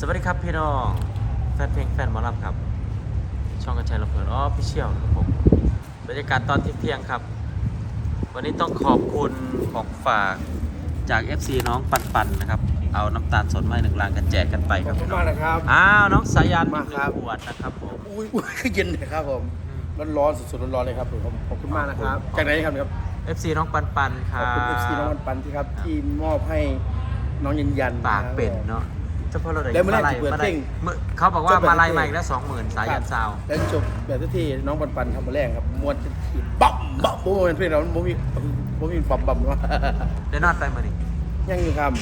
สวัสดีครับพี่น้อง แฟนเพลงแฟนหมอลำครับ ช่องกระชายลำเพลินอ๋อพี่เชี่ยวครับผมบรรยากาศตอนเที่ยงๆครับ วันนี้ต้องขอบคุณของฝากจาก FC น้องปันปันๆนะครับ เอาน้ำตาลสดมาให้หนึ่งลังกันแจกกันไปขคอรับบคุณพี่น้อมางกนะครับ อ้าวน้องสายันหมานึ่งครับ ขวดนะครับผม อุ้ยอุ้ยเย็นเลยครับผมร้อนๆสดๆร้อนๆเลยครับผมขอบคุณมากนะครับจากไหนครับครับ FC น้องปันปันๆคขรัอบ บคุณเอฟซีน้องวันปันที่ครับ ที่มอบให้น้องยันยันปากเป็ดเนาะ เฉพาะเราได้แล้วเมื่อไหร่มาลัยจะเปิดมาลัเพลยงเมื่อเขาบอกว่าจะเปิดมาลัยเพลงใหม่แล้วสองหมื่นสายันซาว แล้วจบแบบที่น้องปันปันทำมาแรงครับมวนจะถีบบ๊อบบ๊อบโอ้ยเพลงเราบ่มีบ่มีบ๊อบบ๊อบว่าได้นอนไปมาดิยังอยู่ครับ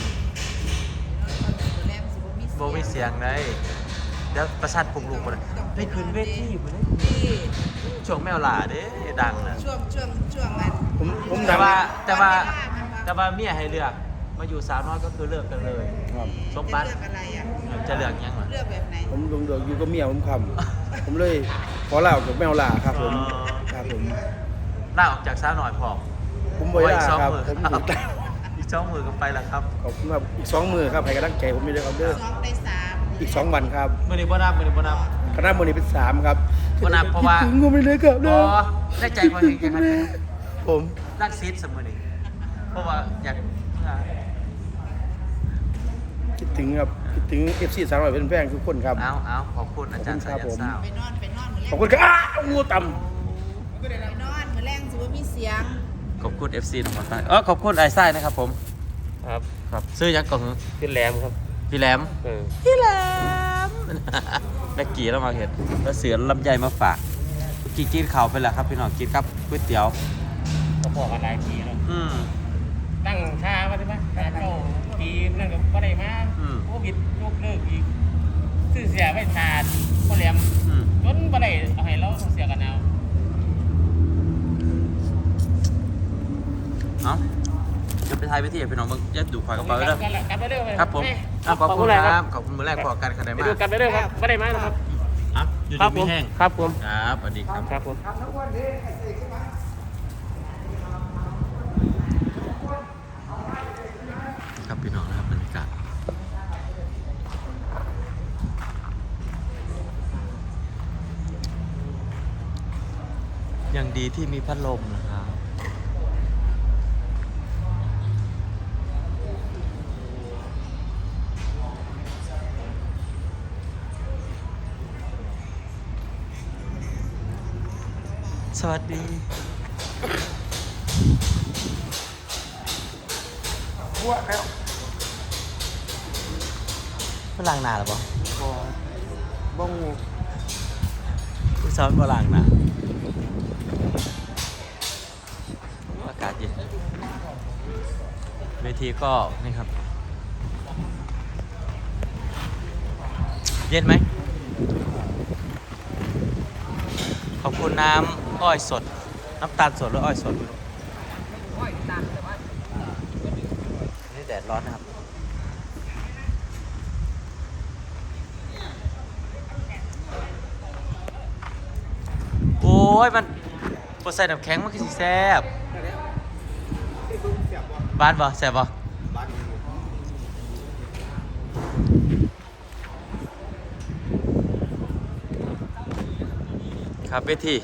โบมีเสียงเลยเดี๋ยวประชันปลุกลูกมาเลยได้คืนเวทีอยู่เลยที่ช่วงแมวหลาเด้ดังนะช่วงช่วงช่วงนั้นผมผมแต่ดังว่าแต่ว่าตอนเวลามันว่าแต่ว่าเมียให้เลือก มาอยู่สาวน้อยก็คือเลือกกันเลย ครับสมบัติจะเลือกอะไรอะจะเลือกยังเหรอเลือกแบบไหนผมดวงเดือกอยู่กับเมียผมคำผมเลยขอลาออกจากแมวลาครับผมครับผมล่าออกจากสาวหน่อยพอผมบ่อยอีกลาสองครับมือผมคอรับยู่อีกสองมือก็ไปแล้วครับขอบคุณครับอีกสองมือครับให้กำลังใจผมไม่ได้ครับเด้อสองในสามอีกสองวันครับมือนี้บ่นับมือนี้บ่นับคณะมือนี้เป็นสามครับบ่นับเพราะว่าคิดถึงก็ไม่เลยครับบเด้ออได้ใจพอเห็นแค่นั้นเองผมรักซีดเสมอนี่เพราะว่าอยาก คิด ถึงครับคิดถึงเอฟซีสาวน้อยเป็นแฟนทุกคนครับ เอาเอาขอบคุณอาจารย์สายันซาวไปนอนไปนอนมือแรขอบคุณครับอ้าวงูต่ไปนอนมือแรงสูว่ามีเสียงขอบคุณ FC น้องมันตายเออขอบคุณไอ้ไส้นะครับผม ครับครับซื้อยังก่อนเหรอขึ้นแรมครับพี่แหลม เออพี่แหลมแม่กี่แล้วมาเห็นแล้วเสือลำไยมาฝากเมื่อกี้กินข้าวไปแล้วครับพี่น้องกินครับก๋วยเตี๋ยว ก็พอกันหลายปีแล้วอืมตั้งช้ามาใช่ไหมแต่เจ้าปี นั่นก็บ่ได้มาอืม โควิดยกเลิกอีกซื้อเสียไม่ทานก็แหลมอืมจนบ่ได้เอาให้เราเสียกันเอาเนาะจะไปทายไปที่พี่น้องมึงจะดูควายกระเป๋าเด้อกลับไปเรื่อยครับผมอะขอบคุณครับขอบคุณมือแรกพอกันขนาดไปมาดูกกันไปเรื่อยครับบ่ได้มานะครับอะอยู่ครัดีไม่ผมแห้งครับผมครับสวัสดีครับ ครับผมครับพี่น้องนะครับบรรยากาศ ยังดีที่มีพัดลมนะครับ สวัสดีำพวกแล้วฝรั่งหนาหรือเปล่าบ่บ้องงูผู้ซ้อมฝรั่งหนาากาศเย็นเวทีก็นี่ครับ เย็นไหม ขอบคุณน้ำอ้อยสด น้ำตาลสดหรืออ้อยสดนี่แดดร้อนนะครับโอ้ย มันปวดใส่น้ำแข็งมันคือสิแซ่บ บ้านบ่แซ่บบ่ครับเวที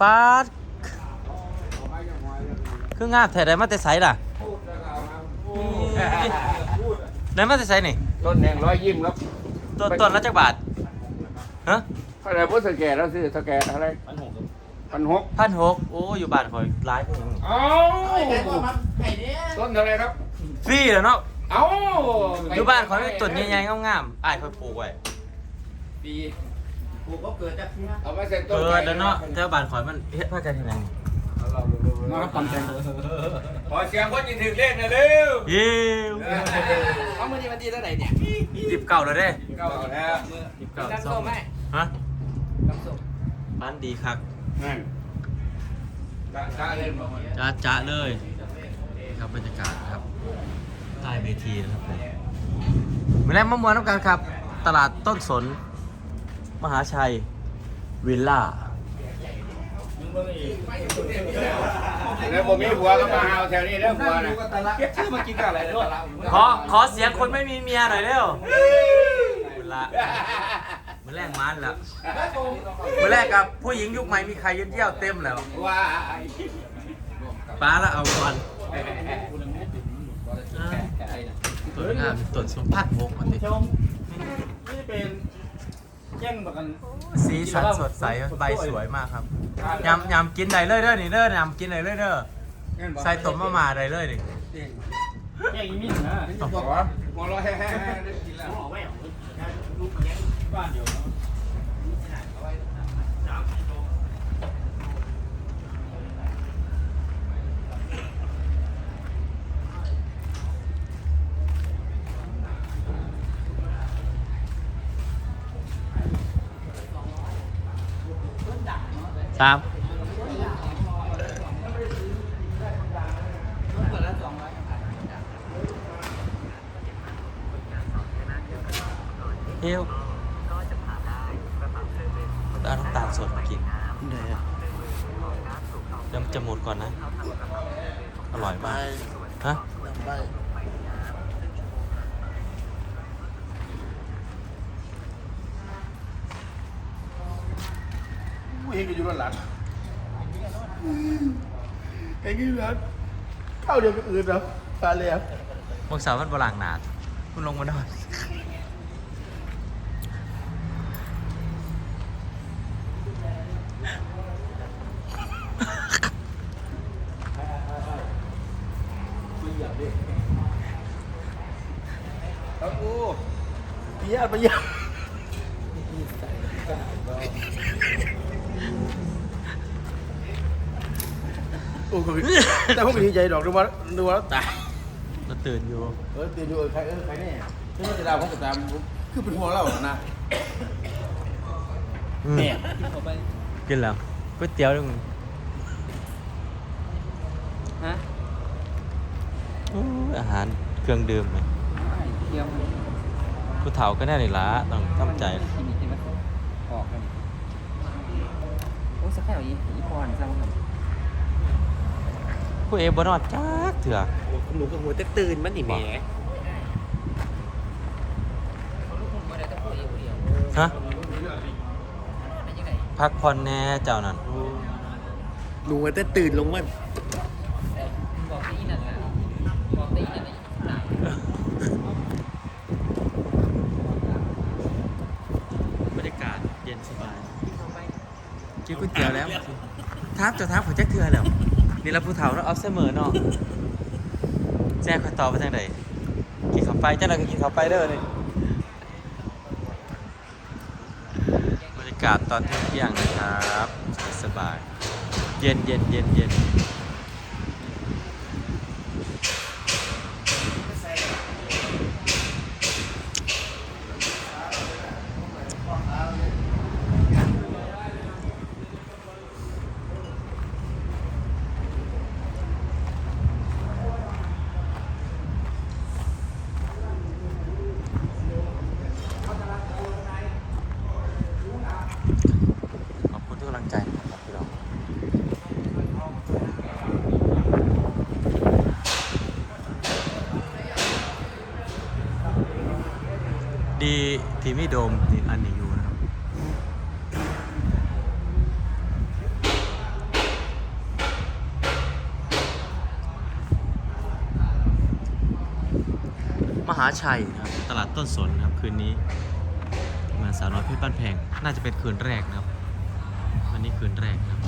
ปาดคืองามแท้ได้มาแต่ไสล่ะได้มาแต่ไสนี่ต้นแหงร้อยยิ้มครับต้นต้นละจักบาทฮะ อะไรพวกสแกนแล้วซื้อสแกนอะไรพันหกพันหกพันหกโอ้อยู่บ้านคอยร้ายพวกนี้เอ้าต้นเท่าไหรครับ ฟรีแล้วเนาะเอ้าอยู่บ้านคอยต้นใหญ่ๆงามๆอ้ายคอยปลูกไว้ปีปลูกก็เกิดจากเอามาเสร็จต้นเกิดแล้วเนาะแถวบ้านคอยมันเฮ็ดพากันที่ไหนมาครับความแตงขอเสียงคนยินถึงเลขหน่อยเร็วเย้วเอามือนี้วันที่เท่าไหร่เนี่ยสิบเก่าแล้วเด้เก้าแล้วสิบเก่าน้ำส้มไหมฮะน้ำส้ม บ้านดีคักนั่นกะกะเล่นบอกว่าจ้าจ้าเลยนี่ครับบรรยากาศครับใต้เวทีนะครับผมมาแล้วมะม่วงน้ำกันครับ ตลาดต้นสน มหาชัย วิลล่าแล้วผมมีผัวก็มาหาแถวนี้แล้วผัวนะชื่อมากินกับอะไรด้วยขอขอเสียงคนไม่มีเมียหน่อยเร็วคุณละมัน แรกมันแล้วมันแรกกับผู้หญิงยุคใหม่มีใครยึดเยี่ยวเต็มแล้วว้าป้าละเอาก่อนตัวงามตัวสมพักวงมันดิชมนี่เป็นแย่งแบบกันสีสันสดใสใบสวยมากครับยำยำกินได้เลยเด้อนี่เด้อยำกินได้เลยเด้อใส่ต้มมะม่าได้เลยดิแย่งอีมิ่งนะบอกว่าหัวเราะแฮ่ๆได้กินแล้ว บ้านเดียวสามเฮียว เอาน้ำตาลสดมากินเดี๋ยวมันจะหมดก่อนนะ อร่อยมาก ฮะเห็นกันอยู่ด้านหลังเห็นกันอยู่ด้านเข้าเดียวกับอื่นเหรอตาเลยอะพวกสาวมันบลังหนาดคุณลงมาหน่อย ครับโอ้ปียาปียาโอ้โหแต่ผมก็ดีใจดอกดูว่าดูว่าตายเราตื่นอยู่เออตื่นอยู่เออใครเออใครแน่ที่ว่าจะดาวผมก็ตามคือเป็นห่วงเรานะเนี่ยกินแล้วก๋วยเตี๋ยวด้วยมึงฮะ อู้อาหารเครื่องดื่มไหมเที่ยวผู้เฒ่าก็แน่นี่ละต้องทำใจที่มีที่มันออกกันโอ้สักแค่อีอีพรจังครับผู้เอบนอดจักเถื่อหนูกับหัวจะตื่นมันนี่แหมฮะพักผ่อนแน่เจ้านั่นหนูจะตื่นลงมันบอกตีนั่นแหละบอกตีนั่นแหละ บรรยากาศเย็นสบายกินก๋วยเตี๋ยวแล้วทับจะทับของแจ็คเถื่อแล้ว นี่เราผู้เฒ่าเนาะออฟเสมอเนาะแจ้งคอยตอบไปทางไหนกินข้าวไปจ้าเราก็กินข้าวไปเด้อเลยบรรยากาศตอนเที่ยงๆนะครับ สบายๆเย็นเย็นเย็นเย็น ขอบคุณทุกกำลังใจนะครับพี่น้องดีที่มีโดมนี่อันนี้อยู่นะครับ ม หาชัยครับตลาดต้นสนครับคืนนี้มาสาวน้อยเพชรบ้านแพง น่าจะเป็นคืนแรกนะครับ วันนี้คืนแรกนะครับ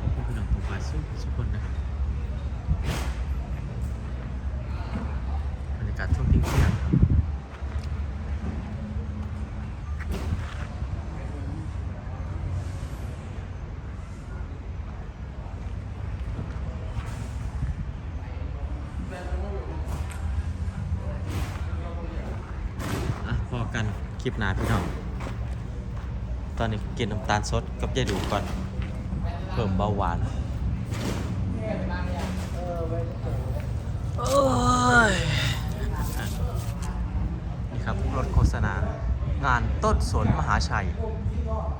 ขอบคุณพี่น้องผมไปสุสุกคนนะครับบรรยากาศช่วงเที่ยงๆครับอะพอกันคลิ ปหน้าพี่น้อง ตอนนี้กินน้ำตาลสดกับยายดูก่อน เพิ่มเบาหวานโอ้ยนี่ครับรถโฆษณา งานต้นสนมหาชัย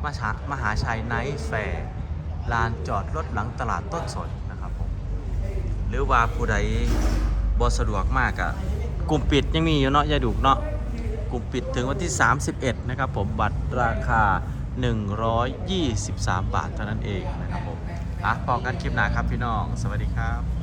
มหามหาชัยไนท์แฟร์ลานจอดรถหลังตลาดต้นสนนะครับผม หรือว่าผู้ใดบ่สะดวกมากอะกลุ่มปิดยังมีอยู่เนาะยายดูกเนาะ ลุ่มปิดถึงวันที่ 31 นะครับผมบัตรราคา 123 บาทเท่านั้นเองนะครับผมอะพอกันคลิปหน้าครับพี่น้อง สวัสดีครับ